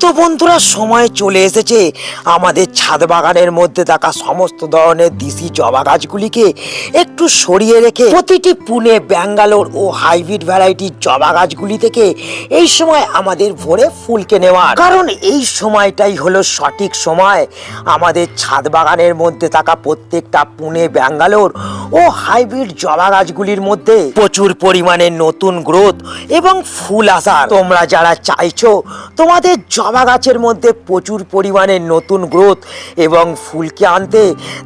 তো বন্ধুরা, সময় চলে এসেছে। আমাদের ছাদ বাগানের মধ্যে থাকা সমস্ত ধরনের দিশি জবা গাছগুলিকে একটু সরিয়ে রেখে প্রতিটি পুনে, ব্যাঙ্গালোর ও হাইব্রিড ভ্যারাইটির জবা গাছগুলি থেকে এই সময় আমাদের ভোরে ফুলকে নেওয়ার। কারণ এই সময়টাই হলো সঠিক সময়। আমাদের ছাদ বাগানের মধ্যে থাকা প্রত্যেকটা পুনে, ব্যাঙ্গালোর ও হাইব্রিড জবা গাছগুলির মধ্যে প্রচুর পরিমাণে নতুন গ্রোথ এবং ফুল আসার। তোমরা যারা চাইছো, তোমাদের জবা গাছের মধ্যে প্রচুর পরিমাণে নতুন গ্রোথ এবং ফুলকে আনতে,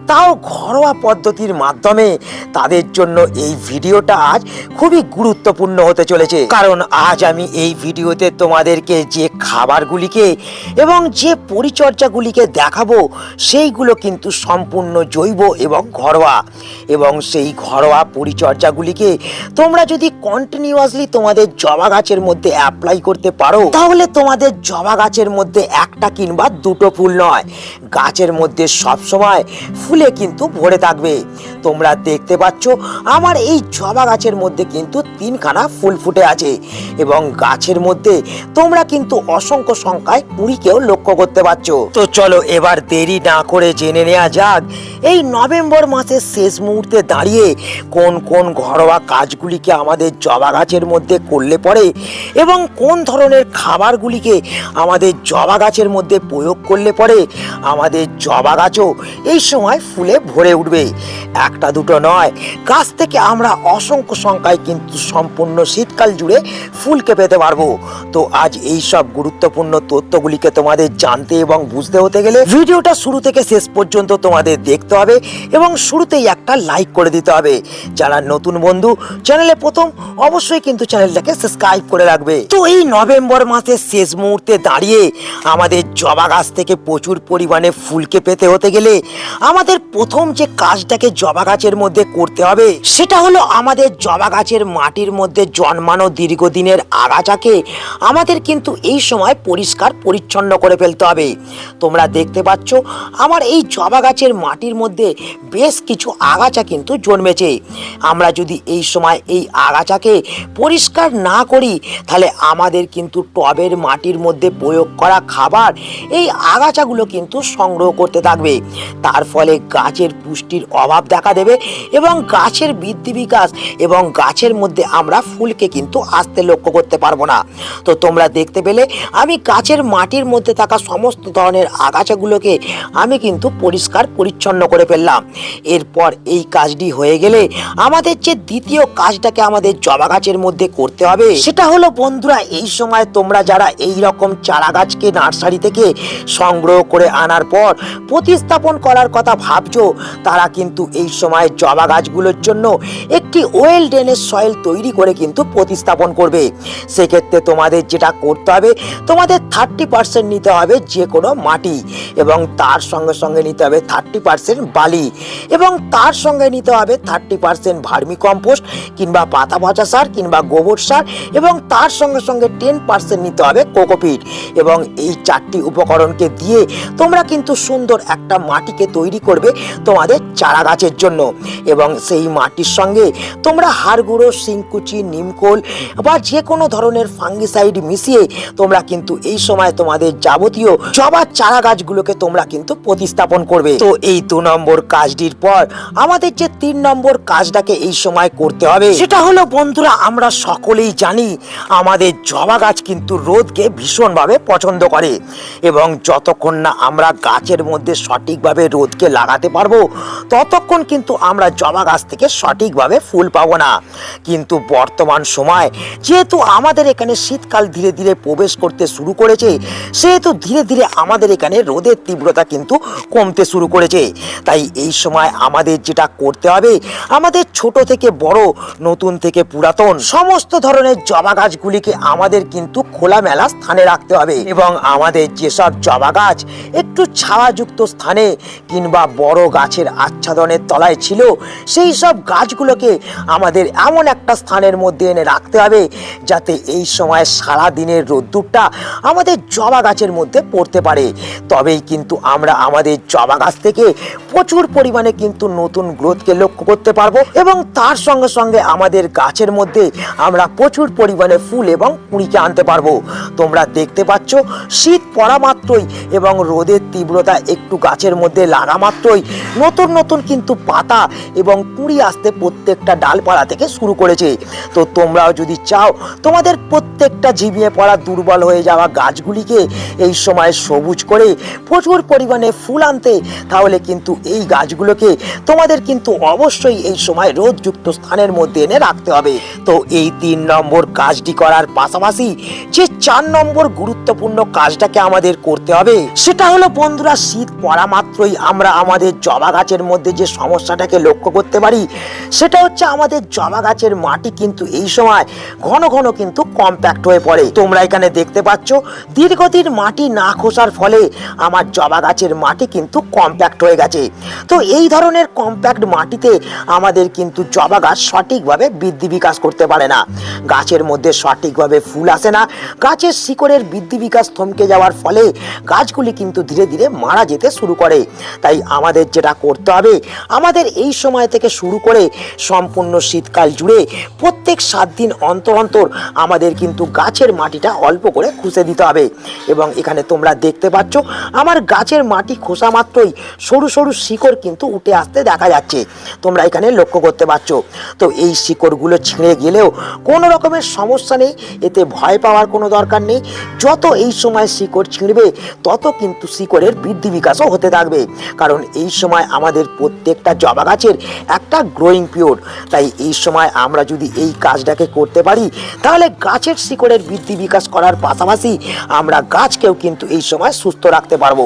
তাও ঘরোয়া পদ্ধতির মাধ্যমে তাদের জন্য এই ভিডিওটা আজ খুবই গুরুত্বপূর্ণ হতে চলেছে। কারণ আজ আমি এই ভিডিওতে তোমাদেরকে যে খাবারগুলিকে এবং যে পরিচর্যাগুলিকে দেখাবো, সেইগুলো কিন্তু সম্পূর্ণ জৈব এবং ঘরোয়া। এবং সেই ঘরোয়া পরিচর্যাগুলিকে তোমরা যদি কন্টিনিউয়াসলি তোমাদের জবা গাছের মধ্যে অ্যাপ্লাই করতে পারো, তাহলে তোমাদের জবা গাছের মধ্যে একটা কিংবা দুটো ফুল নয়। গাছের মধ্যে সব সময় ফুলে কিন্তু ভরে থাকবে। তোমরা দেখতে পাচ্ছ, আমার এই জবা গাছের মধ্যে কিন্তু তিনখানা ফুল ফুটে আছে এবং গাছের মধ্যে তোমরা কিন্তু অসংখ্য সংখ্যায় কুড়িকেও লক্ষ্য করতে পারছ। তো চলো এবার দেরি না করে জেনে নেওয়া যাক, এই নভেম্বর মাসের শেষ মুহূর্তে দাঁড়িয়ে কোন কোন ঘরোয়া কাজগুলিকে আমাদের জবা গাছের মধ্যে করলে পরে এবং কোন ধরনের খাবারগুলিকে আমাদের জবা গাছের মধ্যে প্রয়োগ করলে পরে আমাদের জবা গাছও এই সময় ফুলে ভরে উঠবে। একটা দুটো নয়, গাছ থেকে আমরা অসংখ্য সংখ্যায় কিন্তু সম্পূর্ণ শীতকাল জুড়ে ফুলকে পেতে পারব। তো আজ এই সব গুরুত্বপূর্ণ তথ্যগুলিকে তোমাদের জানতে এবং বুঝতে হতে গেলে ভিডিওটা শুরু থেকে শেষ পর্যন্ত তোমাদের দেখতে হবে এবং শুরুতেই একটা লাইক করে দিতে হবে। যারা নতুন বন্ধু, চ্যানেলে প্রথম, অবশ্যই কিন্তু চ্যানেলটাকে সাবস্ক্রাইব করে রাখবে। তো এই নভেম্বর মাসের শেষ মুহূর্তে দাঁড়িয়ে আমাদের জবা গাছ থেকে প্রচুর পরিমাণে ফুলকে পেতে হতে গেলে আমাদের প্রথম যে কাজটাকে জবা গাছের মধ্যে করতে হবে, সেটা হলো আমাদের জবা গাছের মাটির মধ্যে জন্মানো দীর্ঘদিনের আগাছাকে আমাদের কিন্তু এই সময় পরিষ্কার পরিচ্ছন্ন করে ফেলতে হবে। তোমরা দেখতে পাচ্ছ, আমার এই জবা গাছের মাটির মধ্যে বেশ কিছু আগাছা কিন্তু জন্মেছে। আমরা যদি এই সময় এই আগাছাকে পরিষ্কার না করি, তাহলে আমাদের কিন্তু টবের মাটির মধ্যে প্রয়োগ করা খাবার এই আগাছাগুলো কিন্তু সংগ্রহ করতে থাকবে। তার ফলে গাছের পুষ্টির অভাব দেখা দেবে এবং গাছের বৃদ্ধি বিকাশ এবং গাছের মধ্যে আমরা ফুলকে কিন্তু আসতে লক্ষ্য করতে পারব না। তো তোমরা দেখতে পেলে, আমি গাছের মাটির মধ্যে থাকা সমস্ত ধরনের আগাছাগুলোকে আমি কিন্তু পরিষ্কার পরিচ্ছন্ন করে ফেললাম। এরপর এই কাজটি হয়ে গেলে আমাদের যে দ্বিতীয় কাজটাকে আমাদের জবা গাছের মধ্যে করতে হবে সেটা হলো বন্ধুরা এই সময় তোমরা যারা এই রকম চারা গাছকে নার্সারি থেকে সংগ্রহ করে আনার পর প্রতিস্থাপন করার কথা ভাবছ তারা কিন্তু এই সময় জবা গাছগুলোর জন্য একটি ওয়েল ড্রেনেজ সয়েল তৈরি করে কিন্তু প্রতিস্থাপন করবে। সেক্ষেত্রে তোমাদের যেটা করতে হবে তোমাদের থার্টি পার্সেন্ট নিতে হবে যে কোনো মাটি এবং তার সঙ্গে সঙ্গে নিতে হবে থার্টি পার্সেন্ট বালি এবং তার সঙ্গে নিতে হবে। থার্টি পার্সেন্ট ভার্মি কম্পোস্ট কিংবা পাতা পচা সার কিংবা গোবর সার এবং তার সঙ্গে সঙ্গে টেন পার্সেন্ট নিতে হবে কোকোপিট। এবং এই চারটি উপকরণকে দিয়ে তোমরা কিন্তু সুন্দর একটা মাটিকে তৈরি করবে তোমাদের চারা গাছের জন্য। এবং সেই মাটির সঙ্গে তোমরা হাড় গুঁড়ো শিংকুচি, নিমকোল বা যে কোনো ধরনের ফাঙ্গিসাইড মিশিয়ে তোমরা কিন্তু এই সময় তোমাদের যাবতীয় জবার চারা গাছগুলোকে তোমরা কিন্তু প্রতিস্থাপন করবে। তো এই দু নম্বর কাজটির পর আমাদের যে তিন নম্বর কাজটাকে এই সময় করতে হবে। সেটা হলো, বন্ধুরা, আমরা সকলেই জানি, আমাদের জবা গাছ কিন্তু রোদকে ভীষণভাবে পছন্দ করে এবং যতক্ষণ না আমরা গাছের মধ্যে সঠিকভাবে রোদকে লাগাতে পারব, ততক্ষণ কিন্তু আমরা জবা গাছ থেকে সঠিকভাবে ফুল পাবো না। কিন্তু বর্তমান সময়, যেহেতু আমাদের এখানে শীতকাল ধীরে ধীরে প্রবেশ করতে শুরু করেছে, সেহেতু ধীরে ধীরে আমাদের এখানে রোদের তীব্রতা কিন্তু কমতে শুরু করেছে। তাই এই সময় আমাদের যেটা হবে। আমাদের ছোট থেকে বড়, নতুন থেকে পুরাতন, সমস্ত ধরনের জবা গাছগুলিকে আমাদের কিন্তু খোলামেলা স্থানে রাখতে হবে। এবং আমাদের যেসব জবা গাছ একটু ছায়াযুক্ত স্থানে কিংবা বড় গাছের আচ্ছাদনের তলায় ছিল, সেই সব গাছগুলোকে আমাদের এমন একটা স্থানের মধ্যে এনে রাখতে হবে, যাতে এই সময় সারা দিনের রোদ্দুরটা আমাদের জবা গাছের মধ্যে পড়তে পারে। তবেই কিন্তু আমরা আমাদের জবা গাছ থেকে প্রচুর পরিমাণে কিন্তু নতুন গ্রোথকে লক্ষ্য করতে পারব এবং তার সঙ্গে সঙ্গে আমাদের গাছের মধ্যে আমরা প্রচুর পরিমাণে ফুল এবং কুড়িকে আনতে পারব। তোমরা দেখতে পাচ্ছ, শীত পড়া মাত্রই এবং রোদের তীব্রতা একটু গাছের মধ্যে লাগা মাত্রই। নতুন নতুন কিন্তু পাতা এবং কুঁড়ি আসতে প্রত্যেকটা ডালপালা থেকে শুরু করেছে। তো তোমরাও যদি চাও, তোমাদের প্রত্যেকটা ঝিমিয়ে পড়া দুর্বল হয়ে যাওয়া গাছগুলিকে এই সময় সবুজ করে প্রচুর পরিমাণে ফুল আনতে, তাহলে কিন্তু এই গাছগুলোকে তোমাদের কিন্তু অবশ্যই এই সময় রোদযুক্ত স্থানের মধ্যে এনে রাখতে হবে। তো এই তিন নম্বর কাজটি করার পাশাপাশি যে চার নম্বর গুরুত্বপূর্ণ কাজটাকে আমাদের করতে হবে, সেটা হলো, বন্ধুরা, শীত পড়া মাত্রই আমরা আমাদের জবা গাছের মধ্যে যে সমস্যাটাকে লক্ষ্য করতে পারি, সেটা হচ্ছে আমাদের জবা গাছের মাটি কিন্তু এই সময় ঘন ঘন কিন্তু কম্প্যাক্ট হয়ে পড়ে। তোমরা এখানে দেখতে পাচ্ছ, দীর্ঘদিন মাটি না খোসার ফলে আমার জবা গাছের মাটি কিন্তু কম্প্যাক্ট হয়ে গেছে। তো এই ধরনের কম্প্যাক্ট মাটিতে আমাদের কিন্তু জবা গাছ সঠিকভাবে বৃদ্ধি বিকাশ করতে পারে না। গাছের মধ্যে সঠিকভাবে ফুল আসে না। গাছের শিকড়ের বৃদ্ধি বিকাশ থমকে যাওয়ার ফলে গাছগুলি কিন্তু ধীরে ধীরে মারা যেতে শুরু করে। তাই আমাদের যেটা করতে হবে, আমাদের এই সময় থেকে শুরু করে সম্পূর্ণ শীতকাল জুড়ে প্রত্যেক সাত দিন অন্তর অন্তর আমাদের কিন্তু গাছের মাটিটা অল্প করে খুঁজে দিতে হবে। এবং এখানে তোমরা দেখতে পাচ্ছ, আমার গাছের মাটি খোসা মাত্রই সরু সরু শিকড় কিন্তু উঠে আসতে দেখা যাচ্ছে। তোমরা এখানে লক্ষ্য করতে পারছ। তো এই শিকড়গুলো ছিঁড়ে গেলেও কোনো রকমের সমস্যা নেই, এতে ভয় পাওয়ার কোনো দরকার নেই। যত এই সময় শিকড় ছিঁড়বে, তত কিন্তু শিকড়ের বৃদ্ধি বিকাশও হতে থাকবে। কারণ এই সময় আমাদের প্রত্যেকটা জবা গাছের একটা গ্রোয়িং পিরিয়ড তাই এই সময় আমরা যদি এই কাজটাকে করতে পারি, তাহলে গাছের শিকড়ের বৃদ্ধি বিকাশ করার পাশাপাশি আমরা গাছকেও কিন্তু এই সময় সুস্থ রাখতে পারব।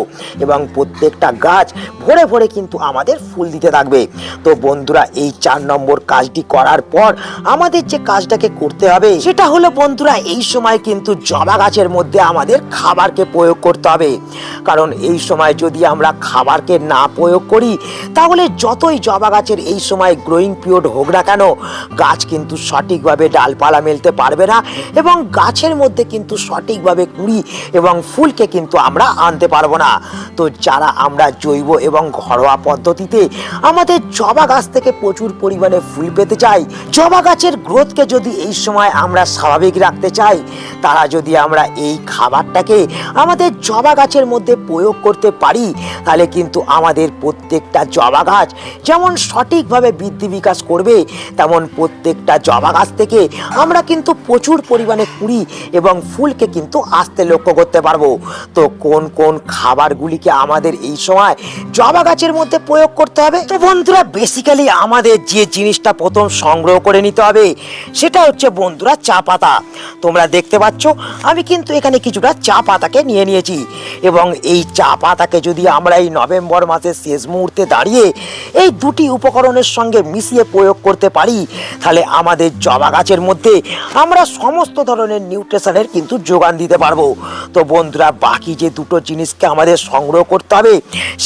এবং প্রত্যেকটা গাছ ভরে ভরে কিন্তু আমাদের ফুল দিতে থাকবে। তো বন্ধুরা, এই চার নম্বর কাজটি করার পর আমাদের যে কাজটাকে করতে হবে, সেটা হলো বন্ধুরা, এই সময় কিন্তু জবা গাছের মধ্যে আমাদের খাবারকে প্রয়োগ করতে হবে। কারণ এই সময় যদি আমরা খাবারকে না প্রয়োগ করি, তাহলে যতই জবা গাছের এই সময় গ্রোয়িং পিরিয়ড হোক না কেন, গাছ কিন্তু সঠিকভাবে ডালপালা মেলতে পারবে না এবং গাছের মধ্যে কিন্তু সঠিকভাবে কুড়ি এবং ফুলকে কিন্তু আমরা আনতে পারব না। তো যারা আমরা জৈব এবং ঘরোয়া পদ্ধতিতে আমাদের জবা গাছ থেকে প্রচুর পরিমাণে ফুল পেতে চাই। জবা গাছের গ্রোথকে যদি এই সময় আমরা স্বাভাবিক রাখতে চাই, তারা যদি আমরা এই খাবারটাকে আমাদের জবা গাছের মধ্যে প্রয়োগ করতে পারি, তাহলে কিন্তু আমাদের প্রত্যেকটা জবা গাছ যেমন সঠিকভাবে বৃদ্ধি বিকাশ করবে, তেমন প্রত্যেকটা জবা গাছ থেকে আমরা কিন্তু প্রচুর পরিমাণে কুড়ি এবং ফুলকে কিন্তু আসতে লক্ষ্য করতে পারব। তো কোন কোন খাবারগুলিকে আমাদের এই সময় জবা গাছের মধ্যে প্রয়োগ করতে হবে? তো বন্ধুরা বেসিক্যালি আমাদের যে জিনিসটা প্রথম সংগ্রহ করে নিতে হবে, সেটা হচ্ছে বন্ধুরা চা পাতা। তোমরা দেখতে পাচ্ছ, আমি কিন্তু এখানে কিছুটা চা পাতাকে নিয়ে নিয়েছি। এবং এই চা পাতাকে যদি আমরা এই নভেম্বর মাসের শেষ মুহূর্তে দাঁড়িয়ে এই দুটি উপকরণের সঙ্গে মিশিয়ে প্রয়োগ করতে পারি, তাহলে আমাদের জবা গাছের মধ্যে আমরা সমস্ত ধরনের নিউট্রিশনের কিন্তু যোগান দিতে পারব। তো বন্ধুরা, বাকি যে দুটো জিনিসকে আমাদের সংগ্রহ করতে হবে,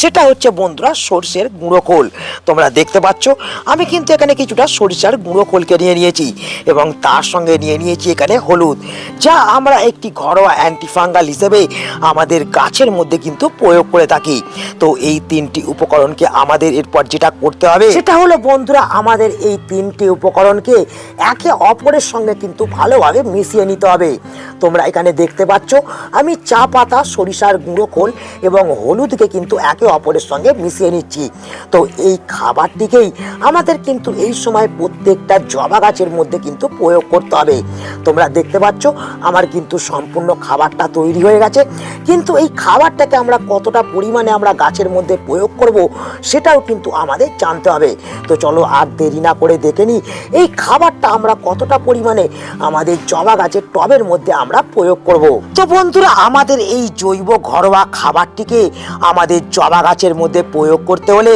সেটা হচ্ছে বন্ধুরা সর্ষের গুঁড়ো খোল। তোমরা দেখতে পাচ্ছ, আমি কিন্তু এখানে কিছুটা সরিষার গুঁড়ো খোলকে নিয়ে নিয়েছি এবং তার সঙ্গে নিয়ে নিয়েছি এখানে হলুদ, যা আমরা একটি ঘরোয়া অ্যান্টিফাঙ্গাল হিসেবে আমাদের গাছের মধ্যে কিন্তু প্রয়োগ করে থাকি। তো এই তিনটি উপকরণকে আমাদের এরপর যেটা করতে হবে, সেটা হলো বন্ধুরা আমাদের এই তিনটি উপকরণকে একে অপরের সঙ্গে কিন্তু ভালোভাবে মিশিয়ে নিতে হবে। তোমরা এখানে দেখতে পাচ্ছ, আমি চা পাতা, সরিষার গুঁড়ো খোল এবং হলুদকে কিন্তু একে অপরের সঙ্গে মিশিয়ে নিচ্ছি। তো এই খাবারটিকেই আমাদের কিন্তু এই সময় প্রত্যেকটা জবা গাছের মধ্যে কিন্তু প্রয়োগ করতে হবে। তোমরা দেখতে পাচ্ছ, আমার কিন্তু সম্পূর্ণ খাবারটা তৈরি হয়ে গেছে। কিন্তু এই খাবারটাকে আমরা কতটা পরিমাণে আমরা গাছের মধ্যে প্রয়োগ করব, সেটাও কিন্তু আমাদের জানতে হবে। তো চলো আর দেরি না করে দেখে নিই, এই খাবারটা আমরা কতটা পরিমাণে আমাদের জবা গাছের টবের মধ্যে আমরা প্রয়োগ করব। তো বন্ধুরা, আমাদের এই জৈব ঘরোয়া খাবারটিকে আমাদের জবা গাছের মধ্যে প্রয়োগ করতে হলে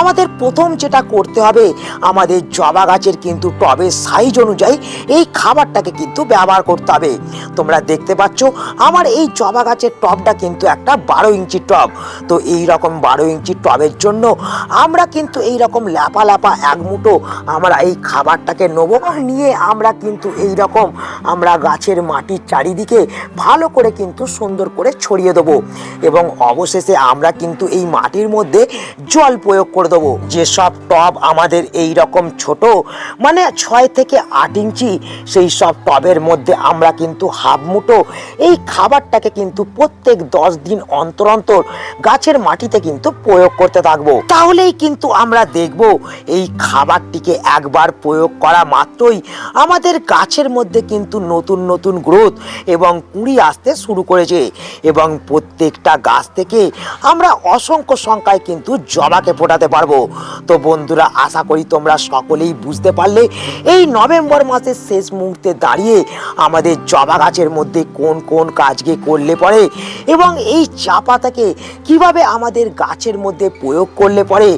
আমাদের প্রথম যেটা করতে হবে, আমাদের জবা গাছের কিন্তু টবের সাইজ অনুযায়ী এই খাবারটাকে কিন্তু ব্যবহার করতে হবে। তোমরা দেখতে পাচ্ছ, আমার এই জবা গাছের টবটা কিন্তু একটা বারো ইঞ্চি টব। তো এই রকম বারো ইঞ্চি টবের জন্য আমরা কিন্তু এই রকম ল্যাপা ল্যাপা এক মুঠো আমরা এই খাবারটাকে নেব নিয়ে আমরা কিন্তু এই রকম আমরা গাছের মাটির চারিদিকে ভালো করে কিন্তু সুন্দর করে ছড়িয়ে দেবো। এবং অবশেষে আমরা কিন্তু এই মাটির মধ্যে জল প্রয়োগ করে দেবো। যেসব টব আমাদের এই রকম ছোট মানে ছয় থেকে আট ইঞ্চি সেই সব টবের মধ্যে আমরা কিন্তু হাফ মুঠো। এই খাবারটাকে কিন্তু প্রত্যেক দশ দিন অন্তর অন্তর গাছের মাটিতে কিন্তু প্রয়োগ করতে থাকব। তাহলেই কিন্তু আমরা দেখব এই খাবারটিকে একবার প্রয়োগ করা মাত্রই আমাদের গাছের মধ্যে কিন্তু নতুন নতুন গ্রোথ এবং কুঁড়ি আসতে শুরু করেছে এবং প্রত্যেকটা গাছ থেকে আমরা অসংখ্য সংখ্যায় কিন্তু জবাকে ফোটাতে পারব। তো বন্ধুরা, আশা করি তোমরা সকলেই বুঝতে পারলে এই নভেম্বর মাসের শেষ মুহূর্তে দাঁড়িয়ে আমাদের জবা গাছের মধ্যে কোন কোন কাজকে করলে পরে এবং এই চা পাতাকে কীভাবে আমাদের গাছের মধ্যে প্রয়োগ করলে পরে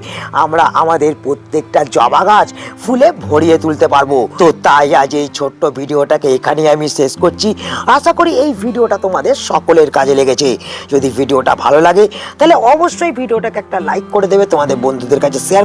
আমরা আমাদের প্রত্যেকটা জবা গাছ ফুলে ভরিয়ে তুলতে পারব। তো তাই আজ এই ছোট্ট ভিডিওটাকে এখানেই আমি শেষ করছি। আশা করি এই ভিডিওটা তোমাদের সকলের কাজে লেগেছে। যদি ভিডিওটা ভালো লাগে, তাহলে অবশ্যই ভিডিওটাকে একটা লাইক করে দেবে, তোমাদের বন্ধুদের কাছে শেয়ার